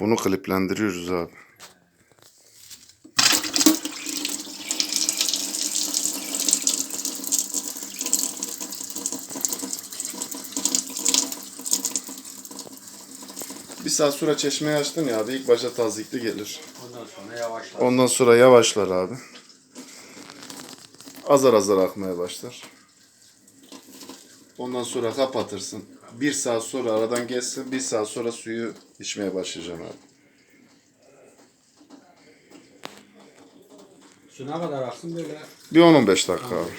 Bunu kliplendiriyoruz abi. Bir saat sonra çeşmeyi açtın ya abi ilk başta tazikli gelir. Ondan sonra yavaşlar. Ondan sonra yavaşlar abi. Azar azar akmaya başlar. Ondan sonra kapatırsın. Bir saat sonra aradan geçsin. Bir saat sonra suyu içmeye başlayacaksın abi. Su ne kadar aksın böyle? Bir 10-15 dakika abi.